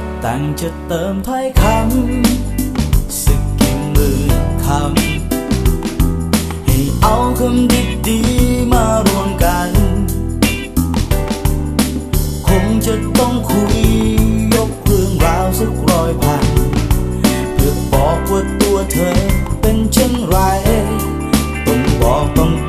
จะเติมถ้อยคำสักกี่หมื่นคำ ให้เอาคำดีๆมารวมกัน คงจะต้องคุยยกเรื่องราวสักร้อยพัน เพื่อบอกว่าตัวเธอเป็นเช่นไร ต้องบอกต้อง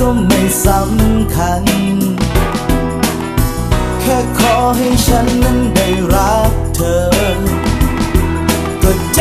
ก็ไม่สำคัญ แค่ขอให้ฉันนั้นได้รักเธอ ก็ใจ